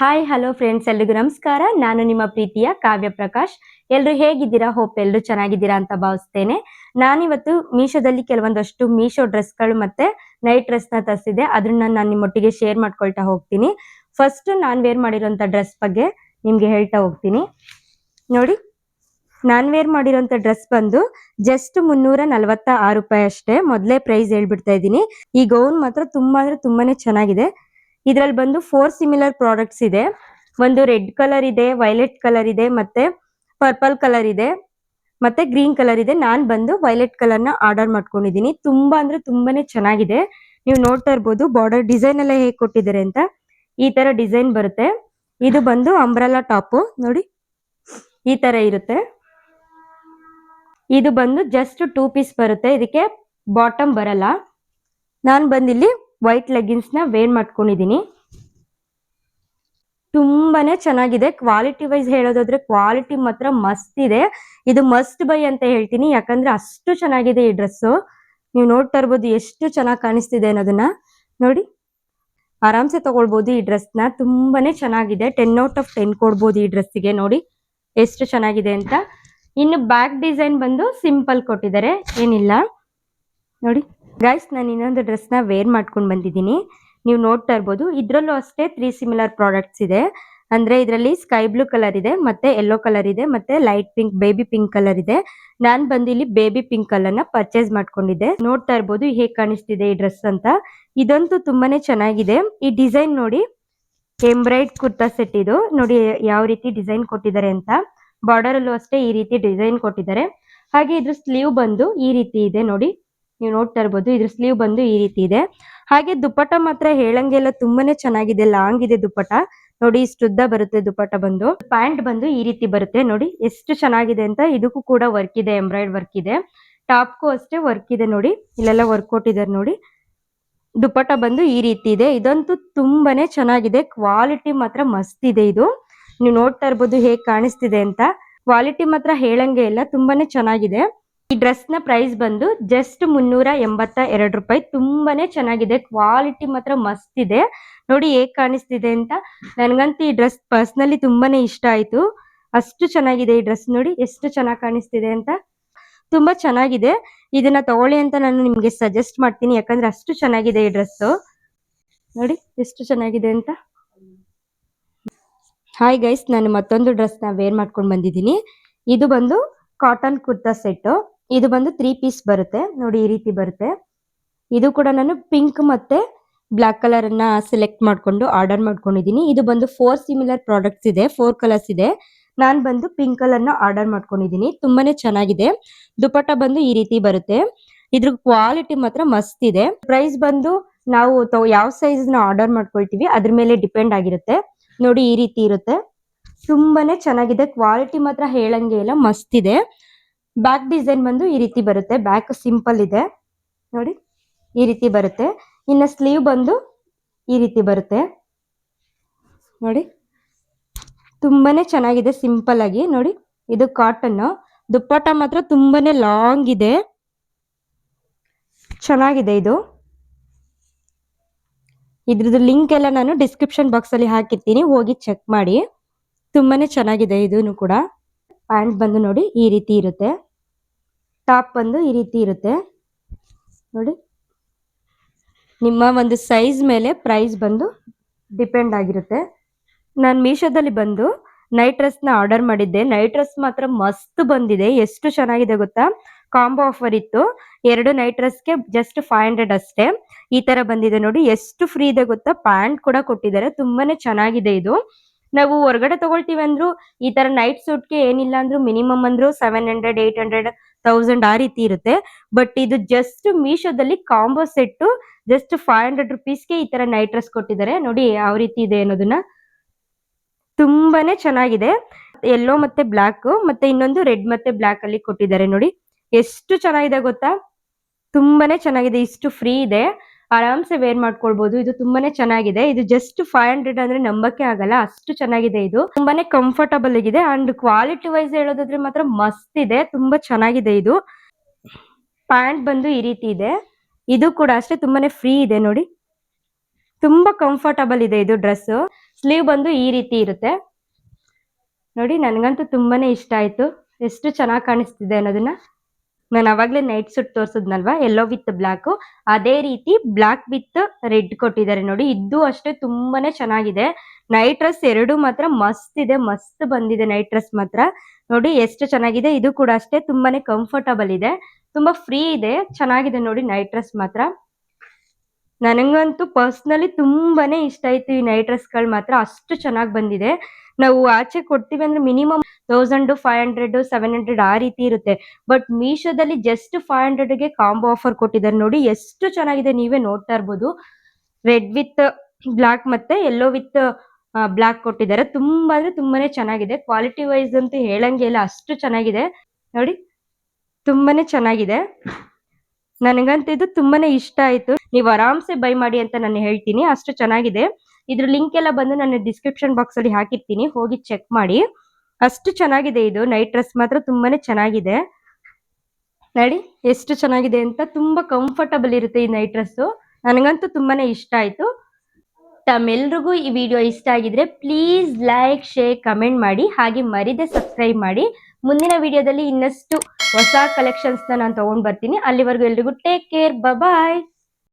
Hi hello friends ಎಲ್ರಿಗೂ ನಮಸ್ಕಾರ. ನಾನು ನಿಮ್ಮ ಪ್ರೀತಿಯ ಕಾವ್ಯ ಪ್ರಕಾಶ್. ಎಲ್ರು ಹೇಗಿದ್ದೀರಾ? ಹೋಪ್ ಎಲ್ರು ಚೆನ್ನಾಗಿದ್ದೀರಾ ಅಂತ ಭಾವಿಸ್ತೇನೆ. ನಾನಿವತ್ತು ಮೀಶೋದಲ್ಲಿ ಕೆಲವೊಂದಷ್ಟು ಮೀಶೋ ಡ್ರೆಸ್ಗಳು ಮತ್ತೆ ನೈಟ್ ಡ್ರೆಸ್ನ ತರಿಸಿದೆ ಅದನ್ನ ನಾನು ನಿಮ್ಮೊಟ್ಟಿಗೆ ಶೇರ್ ಮಾಡ್ಕೊಳ್ತಾ ಹೋಗ್ತೀನಿ. ಫಸ್ಟ್ ನಾನ್ ವೇರ್ ಮಾಡಿರೋಂಥ ಡ್ರೆಸ್ ಬಗ್ಗೆ ನಿಮ್ಗೆ ಹೇಳ್ತಾ ಹೋಗ್ತೀನಿ. ನೋಡಿ, ನಾನ್ ವೇರ್ ಮಾಡಿರೋಂಥ ಡ್ರೆಸ್ ಬಂದು ಜಸ್ಟ್ ಮುನ್ನೂರ ನಲವತ್ತ ಆರು ರೂಪಾಯಿ ಅಷ್ಟೇ. ಮೊದಲೇ ಪ್ರೈಸ್ ಹೇಳ್ಬಿಡ್ತಾ ಇದ್ದೀನಿ. ಈ ಗೌನ್ ಮಾತ್ರ ತುಂಬಾ ಅಂದ್ರೆ ತುಂಬಾನೇ ಚೆನ್ನಾಗಿದೆ. ಇದ್ರಲ್ಲಿ ಬಂದು ಫೋರ್ ಸಿಮಿಲರ್ ಪ್ರಾಡಕ್ಟ್ಸ್ ಇದೆ. ಒಂದು ರೆಡ್ ಕಲರ್ ಇದೆ ವೈಲೆಟ್ ಕಲರ್ ಇದೆ, ಮತ್ತೆ ಪರ್ಪಲ್ ಕಲರ್ ಇದೆ, ಮತ್ತೆ ಗ್ರೀನ್ ಕಲರ್ ಇದೆ. ನಾನು ಬಂದು ವೈಲೆಟ್ ಕಲರ್ನ ಆರ್ಡರ್ ಮಾಡ್ಕೊಂಡಿದ್ದೀನಿ. ತುಂಬಾ ಅಂದ್ರೆ ತುಂಬಾನೇ ಚೆನ್ನಾಗಿದೆ. ನೀವು ನೋಡ್ತಾ ಇರ್ಬೋದು ಬಾರ್ಡರ್ ಡಿಸೈನ್ ಎಲ್ಲ ಹೇಗೆ ಕೊಟ್ಟಿದ್ದಾರೆ ಅಂತ. ಈ ತರ ಡಿಸೈನ್ ಬರುತ್ತೆ. ಇದು ಬಂದು ಅಂಬ್ರಲಾ ಟಾಪು ನೋಡಿ, ಈ ತರ ಇರುತ್ತೆ. ಇದು ಬಂದು ಜಸ್ಟ್ ಟೂ ಪೀಸ್ ಬರುತ್ತೆ. ಇದಕ್ಕೆ ಬಾಟಮ್ ಬರಲ್ಲ. ನಾನು ಬಂದಿಲ್ಲಿ ವೈಟ್ ಲೆಗ್ಗಿನ್ಸ್ನ ವೇರ್ ಮಾಡ್ಕೊಂಡಿದ್ದೀನಿ ತುಂಬಾನೇ ಚೆನ್ನಾಗಿದೆ. ಕ್ವಾಲಿಟಿ ವೈಸ್ ಹೇಳೋದಾದ್ರೆ ಕ್ವಾಲಿಟಿ ಮಾತ್ರ ಮಸ್ತ್ ಇದೆ. ಇದು ಮಸ್ಟ್ ಬೈ ಅಂತ ಹೇಳ್ತೀನಿ. ಯಾಕಂದ್ರೆ ಅಷ್ಟು ಚೆನ್ನಾಗಿದೆ ಈ ಡ್ರೆಸ್ಸು ನೀವು ನೋಡ್ತಾ ಇರ್ಬೋದು ಎಷ್ಟು ಚೆನ್ನಾಗಿ ಕಾಣಿಸ್ತಿದೆ ಅನ್ನೋದನ್ನ. ನೋಡಿ, ಆರಾಮ್ಸೆ ತಗೊಳ್ಬೋದು ಈ ಡ್ರೆಸ್ನ. ತುಂಬಾನೇ ಚೆನ್ನಾಗಿದೆ. ಟೆನ್ ಔಟ್ ಆಫ್ ಟೆನ್ ಕೊಡ್ಬೋದು ಈ ಡ್ರೆಸ್ಸಿಗೆ ನೋಡಿ, ಎಷ್ಟು ಚೆನ್ನಾಗಿದೆ ಅಂತ. ಇನ್ನು ಬ್ಯಾಕ್ ಡಿಸೈನ್ ಬಂದು ಸಿಂಪಲ್ ಕೊಟ್ಟಿದ್ದಾರೆ. ಏನಿಲ್ಲ. ನೋಡಿ. ಗೈಸ್ ನಾನು ಇನ್ನೊಂದು ಡ್ರೆಸ್ನ ವೇರ್ ಮಾಡ್ಕೊಂಡು ಬಂದಿದ್ದೀನಿ. ನೀವು ನೋಡ್ತಾ ಇರ್ಬೋದು, ಇದ್ರಲ್ಲೂ ಅಷ್ಟೇ ತ್ರೀ ಸಿಮಿಲರ್ ಪ್ರಾಡಕ್ಟ್ಸ್ ಇದೆ. ಅಂದ್ರೆ ಇದರಲ್ಲಿ ಸ್ಕೈ ಬ್ಲೂ ಕಲರ್ ಇದೆ, ಮತ್ತೆ ಯೆಲ್ಲೋ ಕಲರ್ ಇದೆ, ಮತ್ತೆ light pink baby pink colour ಇದೆ. ನಾನು ಬಂದು ಇಲ್ಲಿ ಬೇಬಿ ಪಿಂಕ್ ಕಲರ್ನ ಪರ್ಚೇಸ್ ಮಾಡ್ಕೊಂಡಿದ್ದೆ. ನೋಡ್ತಾ ಇರ್ಬೋದು, ಹೇಗೆ ಕಾಣಿಸ್ತಿದೆ ಈ ಡ್ರೆಸ್ ಅಂತ. ಇದಂತೂ ತುಂಬಾನೇ ಚೆನ್ನಾಗಿದೆ. ಈ ಡಿಸೈನ್ ನೋಡಿ ಎಂಬ್ರಾಯ್ಡ್ ಕುರ್ತಾ ಸೆಟ್ ಇದು. ನೋಡಿ, ಯಾವ ರೀತಿ ಡಿಸೈನ್ ಕೊಟ್ಟಿದ್ದಾರೆ ಅಂತ. ಬಾರ್ಡರ್ ಅಲ್ಲೂ ಅಷ್ಟೇ ಈ ರೀತಿ ಡಿಸೈನ್ ಕೊಟ್ಟಿದ್ದಾರೆ. ಹಾಗೆ ಇದ್ರ ಸ್ಲೀವ್ ಬಂದು ಈ ರೀತಿ ಇದೆ ನೋಡಿ. ನೀವು ನೋಡ್ತಾ ಇರ್ಬೋದು, ಇದ್ರ ಸ್ಲೀವ್ ಬಂದು ಈ ರೀತಿ ಇದೆ. ಹಾಗೆ ದುಪ್ಪಟ ಮಾತ್ರ ಹೇಳಂಗೆಲ್ಲ ತುಂಬಾನೇ ಚೆನ್ನಾಗಿದೆ ಲಾಂಗ್ ಇದೆ ದುಪ್ಪಟ ನೋಡಿ ಇಷ್ಟು ಉದ್ದ ಬರುತ್ತೆ ದುಪ್ಪಟ ಬಂದು. ಪ್ಯಾಂಟ್ ಬಂದು ಈ ರೀತಿ ಬರುತ್ತೆ. ನೋಡಿ ಎಷ್ಟು ಚೆನ್ನಾಗಿದೆ ಅಂತ ಇದಕ್ಕೂ ಕೂಡ ವರ್ಕ್ ಇದೆ ಎಂಬ್ರಾಯ್ಡ್ ವರ್ಕ್ ಇದೆ. ಟಾಪ್ಗೂ ಅಷ್ಟೇ ವರ್ಕ್ ಇದೆ ನೋಡಿ. ಇಲ್ಲೆಲ್ಲ ವರ್ಕ್ ಕೊಟ್ಟಿದ್ದಾರೆ ನೋಡಿ. ದುಪ್ಪಟ ಬಂದು ಈ ರೀತಿ ಇದೆ. ಇದಂತೂ ತುಂಬಾನೇ ಚೆನ್ನಾಗಿದೆ. ಕ್ವಾಲಿಟಿ ಮಾತ್ರ ಮಸ್ತ್ ಇದೆ ಇದು. ನೀವು ನೋಡ್ತಾ ಇರ್ಬೋದು ಹೇಗ್ ಕಾಣಿಸ್ತಿದೆ ಅಂತ. ಕ್ವಾಲಿಟಿ ಮಾತ್ರ ಹೇಳಂಗೆ ಇಲ್ಲ ತುಂಬಾನೇ ಚೆನ್ನಾಗಿದೆ. ಈ ಡ್ರೆಸ್ನ ಪ್ರೈಸ್ ಬಂದು ಜಸ್ಟ್ ಮುನ್ನೂರ ಎಂಬತ್ತ ಎರಡು ರೂಪಾಯಿ. ತುಂಬಾನೇ ಚೆನ್ನಾಗಿದೆ. ಕ್ವಾಲಿಟಿ ಮಾತ್ರ ಮಸ್ತ್ ಇದೆ. ನೋಡಿ ಹೇಗ್ ಕಾಣಿಸ್ತಿದೆ ಅಂತ. ನನ್ಗಂತೂ ಈ ಡ್ರೆಸ್ ಪರ್ಸ್ನಲಿ ತುಂಬಾನೇ ಇಷ್ಟ ಆಯ್ತು. ಅಷ್ಟು ಚೆನ್ನಾಗಿದೆ ಈ ಡ್ರೆಸ್ ನೋಡಿ. ಎಷ್ಟು ಚೆನ್ನಾಗಿ ಕಾಣಿಸ್ತಿದೆ ಅಂತ. ತುಂಬಾ ಚೆನ್ನಾಗಿದೆ. ಇದನ್ನ ತಗೊಳ್ಳಿ ಅಂತ ನಾನು ನಿಮ್ಗೆ ಸಜೆಸ್ಟ್ ಮಾಡ್ತೀನಿ. ಯಾಕಂದ್ರೆ ಅಷ್ಟು ಚೆನ್ನಾಗಿದೆ ಈ ಡ್ರೆಸ್ ನೋಡಿ ಎಷ್ಟು ಚೆನ್ನಾಗಿದೆ ಅಂತ. Hi guys. ನಾನು ಮತ್ತೊಂದು ಡ್ರೆಸ್ನ ವೇರ್ ಮಾಡ್ಕೊಂಡು ಬಂದಿದ್ದೀನಿ. ಇದು ಬಂದು ಕಾಟನ್ ಕುರ್ತಾ ಸೆಟ್ ಇದು ಬಂದು ತ್ರೀ ಪೀಸ್ ಬರುತ್ತೆ. ನೋಡಿ ಈ ರೀತಿ ಬರುತ್ತೆ. ಇದು ಕೂಡ ನಾನು ಪಿಂಕ್ ಮತ್ತೆ ಬ್ಲಾಕ್ ಕಲರ್ ಅನ್ನ ಸೆಲೆಕ್ಟ್ ಮಾಡ್ಕೊಂಡು ಆರ್ಡರ್ ಮಾಡ್ಕೊಂಡಿದ್ದೀನಿ. ಇದು ಬಂದು ಫೋರ್ ಸಿಮಿಲರ್ ಪ್ರಾಡಕ್ಟ್ಸ್ ಇದೆ ಫೋರ್ ಕಲರ್ಸ್ ಇದೆ. ನಾನು ಬಂದು ಪಿಂಕ್ ಕಲರ್ನ ಆರ್ಡರ್ ಮಾಡ್ಕೊಂಡಿದ್ದೀನಿ. ತುಂಬಾನೇ ಚೆನ್ನಾಗಿದೆ. ದುಪಟ್ಟ ಬಂದು ಈ ರೀತಿ ಬರುತ್ತೆ. ಇದ್ರ ಕ್ವಾಲಿಟಿ ಮಾತ್ರ ಮಸ್ತ್ ಇದೆ. ಪ್ರೈಸ್ ಬಂದು ನಾವು ಯಾವ ಸೈಜ್ನ ಆರ್ಡರ್ ಮಾಡ್ಕೊಳ್ತೀವಿ, ಅದ್ರ ಮೇಲೆ ಡಿಪೆಂಡ್ ಆಗಿರುತ್ತೆ. ನೋಡಿ ಈ ರೀತಿ ಇರುತ್ತೆ. ತುಂಬಾನೇ ಚೆನ್ನಾಗಿದೆ. ಕ್ವಾಲಿಟಿ ಮಾತ್ರ ಹೇಳಂಗೆ ಇಲ್ಲ, ಮಸ್ತ್ ಇದೆ. ಬ್ಯಾಕ್ ಡಿಸೈನ್ ಬಂದು ಈ ರೀತಿ ಬರುತ್ತೆ. ಬ್ಯಾಕ್ ಸಿಂಪಲ್ ಇದೆ. ನೋಡಿ, ಈ ರೀತಿ ಬರುತ್ತೆ. ಇನ್ನು ಸ್ಲೀವ್ ಬಂದು ಈ ರೀತಿ ಬರುತ್ತೆ. ನೋಡಿ, ತುಂಬಾನೇ ಚೆನ್ನಾಗಿದೆ ಸಿಂಪಲ್ ಆಗಿ. ನೋಡಿ, ಇದು ಕಾಟನ್ ದುಪ್ಪಟ್ಟ ಮಾತ್ರ ತುಂಬಾನೇ ಲಾಂಗ್ ಇದೆ. ಚೆನ್ನಾಗಿದೆ ಇದು. ಇದ್ರದ್ದು ಲಿಂಕ್ ಎಲ್ಲ ನಾನು ಡಿಸ್ಕ್ರಿಪ್ಷನ್ ಬಾಕ್ಸ್ ಅಲ್ಲಿ ಹಾಕಿರ್ತೀನಿ. ಹೋಗಿ ಚೆಕ್ ಮಾಡಿ. ತುಂಬಾನೇ ಚೆನ್ನಾಗಿದೆ ಇದೂ ಕೂಡ. ಪ್ಯಾಂಟ್ ಬಂದು ನೋಡಿ ಈ ರೀತಿ ಇರುತ್ತೆ. ಟಾಪ್ ಬಂದು ಈ ರೀತಿ ಇರುತ್ತೆ. ನೋಡಿ. ನಿಮ್ಮ ಒಂದು ಸೈಜ್ ಮೇಲೆ ಪ್ರೈಸ್ ಬಂದು ಡಿಪೆಂಡ್ ಆಗಿರುತ್ತೆ. ನಾನು ಮೀಶೋದಲ್ಲಿ ಬಂದು ನೈಟ್ ಡ್ರೆಸ್ನ ಆರ್ಡರ್ ಮಾಡಿದ್ದೆ. ನೈಟ್ ಡ್ರೆಸ್ ಮಾತ್ರ ಮಸ್ತ್ ಬಂದಿದೆ. ಎಷ್ಟು ಚೆನ್ನಾಗಿದೆ ಗೊತ್ತಾ? ಕಾಂಬೋ ಆಫರ್ ಇತ್ತು. ಎರಡು ನೈಟ್ ಡ್ರೆಸ್ಗೆ ಜಸ್ಟ್ ಫೈವ್ ಹಂಡ್ರೆಡ್ ಅಷ್ಟೇ. ಈ ತರ ಬಂದಿದೆ ನೋಡಿ. ಎಷ್ಟು ಫ್ರೀ ಇದೆ ಗೊತ್ತಾ? ಪ್ಯಾಂಟ್ ಕೂಡ ಕೊಟ್ಟಿದ್ದಾರೆ. ತುಂಬಾನೇ ಚೆನ್ನಾಗಿದೆ ಇದು. ನಾವು ಹೊರಗಡೆ ತಗೊಳ್ತೀವಿ ಅಂದ್ರು ಈ ತರ ನೈಟ್ ಸೂಟ್ಗೆ ಏನಿಲ್ಲ ಅಂದ್ರು ಮಿನಿಮಮ್ ಅಂದ್ರು seven hundred eight hundred thousand ಆ ರೀತಿ ಇರುತ್ತೆ. ಬಟ್ ಇದು ಜಸ್ಟ್ ಮೀಶೋದಲ್ಲಿ combo set just five hundred ರುಪೀಸ್ಗೆ ಈ ತರ ನೈಟ್ ಡ್ರೆಸ್ ಕೊಟ್ಟಿದ್ದಾರೆ. ನೋಡಿ ಯಾವ ರೀತಿ ಇದೆ ಅನ್ನೋದನ್ನ. ತುಂಬಾನೇ ಚೆನ್ನಾಗಿದೆ. ಎಲ್ಲೋ ಮತ್ತೆ ಬ್ಲಾಕ್ ಮತ್ತೆ ಇನ್ನೊಂದು ರೆಡ್ ಮತ್ತೆ ಬ್ಲಾಕ್ ಅಲ್ಲಿ ಕೊಟ್ಟಿದ್ದಾರೆ ನೋಡಿ. ಎಷ್ಟು ಚೆನ್ನಾಗಿದೆ ಗೊತ್ತಾ? ತುಂಬಾನೇ ಚೆನ್ನಾಗಿದೆ. ಇಷ್ಟು ಫ್ರೀ ಇದೆ. ಆರಾಮ್ಸೆ ವೇರ್ ಮಾಡ್ಕೊಳ್ಬಹುದು ಇದು ತುಂಬಾನೇ ಚೆನ್ನಾಗಿದೆ. ಇದು ಜಸ್ಟ್ ಫೈವ್ ಹಂಡ್ರೆಡ್ ಅಂದ್ರೆ ನಂಬಕ್ಕೆ ಆಗಲ್ಲ. ಅಷ್ಟು ಚೆನ್ನಾಗಿದೆ ಇದು. ತುಂಬಾನೇ ಕಂಫರ್ಟಬಲ್ ಆಗಿದೆ. ಅಂಡ್ ಕ್ವಾಲಿಟಿ ವೈಸ್ ಹೇಳೋದಾದ್ರೆ ಮಾತ್ರ ಮಸ್ತ್ ಇದೆ. ತುಂಬಾ ಚೆನ್ನಾಗಿದೆ ಇದು. ಪ್ಯಾಂಟ್ ಬಂದು ಈ ರೀತಿ ಇದೆ. ಇದು ಕೂಡ ಅಷ್ಟೇ ತುಂಬಾನೇ ಫ್ರೀ ಇದೆ ನೋಡಿ. ತುಂಬಾ ಕಂಫರ್ಟಬಲ್ ಇದೆ ಇದು ಡ್ರೆಸ್ ಸ್ಲೀವ್ ಬಂದು ಈ ರೀತಿ ಇರುತ್ತೆ. ನೋಡಿ, ನನಗಂತೂ ತುಂಬಾನೇ ಇಷ್ಟ ಆಯ್ತು. ಎಷ್ಟು ಚೆನ್ನಾಗಿ ಕಾಣಿಸ್ತಿದೆ ಅನ್ನೋದನ್ನ. ನಾನು ಅವಾಗ್ಲೇ ನೈಟ್ ಸೂಟ್ ತೋರಿಸಿದ್ನಲ್ವಾ? ಎಲ್ಲೋ ವಿತ್ ಬ್ಲಾಕ್ ಅದೇ ರೀತಿ ಬ್ಲಾಕ್ ವಿತ್ ರೆಡ್ ಕೊಟ್ಟಿದ್ದಾರೆ ನೋಡಿ. ಇದು ಅಷ್ಟೇ ತುಂಬಾನೇ ಚೆನ್ನಾಗಿದೆ. ನೈಟ್ ಡ್ರೆಸ್ ಎರಡು ಮಾತ್ರ ಮಸ್ತ್ ಇದೆ. ಮಸ್ತ್ ಬಂದಿದೆ ನೈಟ್ ಡ್ರೆಸ್ ಮಾತ್ರ. ನೋಡಿ ಎಷ್ಟು ಚೆನ್ನಾಗಿದೆ. ಇದು ಕೂಡ ಅಷ್ಟೇ ತುಂಬಾನೇ ಕಂಫರ್ಟಬಲ್ ಇದೆ. ತುಂಬಾ ಫ್ರೀ ಇದೆ. ಚೆನ್ನಾಗಿದೆ ನೋಡಿ ನೈಟ್ ಡ್ರೆಸ್ ಮಾತ್ರ. ನನಗಂತೂ ಪರ್ಸ್ನಲಿ ತುಂಬಾನೇ ಇಷ್ಟ ಆಯ್ತು ಈ ನೈಟ್ ಡ್ರೆಸ್ಗಳು ಮಾತ್ರ. ಅಷ್ಟು ಚೆನ್ನಾಗಿ ಬಂದಿದೆ. ನಾವು ಆಚೆ ಕೊಡ್ತೀವಿ ಅಂದ್ರೆ minimum thousand five hundred seven hundred ಆ ರೀತಿ ಇರುತ್ತೆ. ಬಟ್ ಮೀಶೋದಲ್ಲಿ ಜಸ್ಟ್ ಫೈವ್ ಹಂಡ್ರೆಡ್ಗೆ ಕಾಂಬೋ ಆಫರ್ ಕೊಟ್ಟಿದ್ದಾರೆ. ನೋಡಿ ಎಷ್ಟು ಚೆನ್ನಾಗಿದೆ ನೀವೇ ನೋಡ್ತಾ ಇರ್ಬೋದು. ರೆಡ್ ವಿತ್ ಬ್ಲಾಕ್ ಮತ್ತೆ ಯೆಲ್ಲೋ ವಿತ್ ಬ್ಲಾಕ್ ಕೊಟ್ಟಿದ್ದಾರೆ. ತುಂಬಾ ಅಂದ್ರೆ ತುಂಬಾನೇ ಚೆನ್ನಾಗಿದೆ. ಕ್ವಾಲಿಟಿ ವೈಸ್ ಅಂತೂ ಹೇಳಂಗೆ ಇಲ್ಲ. ಅಷ್ಟು ಚೆನ್ನಾಗಿದೆ. ನೋಡಿ, ತುಂಬಾನೇ ಚೆನ್ನಾಗಿದೆ. ನನಗಂತೂ ಇದು ತುಂಬಾನೇ ಇಷ್ಟ ಆಯ್ತು. ನೀವು ಆರಾಮ್ಸೆ ಬೈ ಮಾಡಿ ಅಂತ ನಾನು ಹೇಳ್ತೀನಿ. ಅಷ್ಟು ಚೆನ್ನಾಗಿದೆ. ಇದ್ರ ಲಿಂಕ್ ಎಲ್ಲ ಬಂದು ನಾನು ಡಿಸ್ಕ್ರಿಪ್ಷನ್ ಬಾಕ್ಸ್ ಅಲ್ಲಿ ಹಾಕಿರ್ತೀನಿ, ಹೋಗಿ ಚೆಕ್ ಮಾಡಿ. ಅಷ್ಟು ಚೆನ್ನಾಗಿದೆ ಇದು ನೈಟ್ ಡ್ರೆಸ್ ಮಾತ್ರ ತುಂಬಾನೇ ಚೆನ್ನಾಗಿದೆ. ನೋಡಿ, ಎಷ್ಟು ಚೆನ್ನಾಗಿದೆ ಅಂತ ತುಂಬಾ ಕಂಫರ್ಟಬಲ್ ಇರುತ್ತೆ ಈ ನೈಟ್ ಡ್ರೆಸ್ ನನಗಂತೂ ತುಂಬಾನೇ ಇಷ್ಟ ಆಯ್ತು. ತಮ್ಮೆಲ್ರಿಗೂ ಈ ವಿಡಿಯೋ ಇಷ್ಟ ಆಗಿದ್ರೆ ಪ್ಲೀಸ್ ಲೈಕ್ ಶೇರ್ ಕಮೆಂಟ್ ಮಾಡಿ, ಹಾಗೆ ಮರಿದೆ ಸಬ್ಸ್ಕ್ರೈಬ್ ಮಾಡಿ. ಮುಂದಿನ ವಿಡಿಯೋದಲ್ಲಿ ಇನ್ನಷ್ಟು ಹೊಸ ಕಲೆಕ್ಷನ್ಸ್ ನಾನು ತಗೊಂಡ್ ಬರ್ತೀನಿ. ಅಲ್ಲಿವರೆಗೂ ಎಲ್ರಿಗೂ ಟೇಕ್ ಕೇರ್ ಬಾಯ್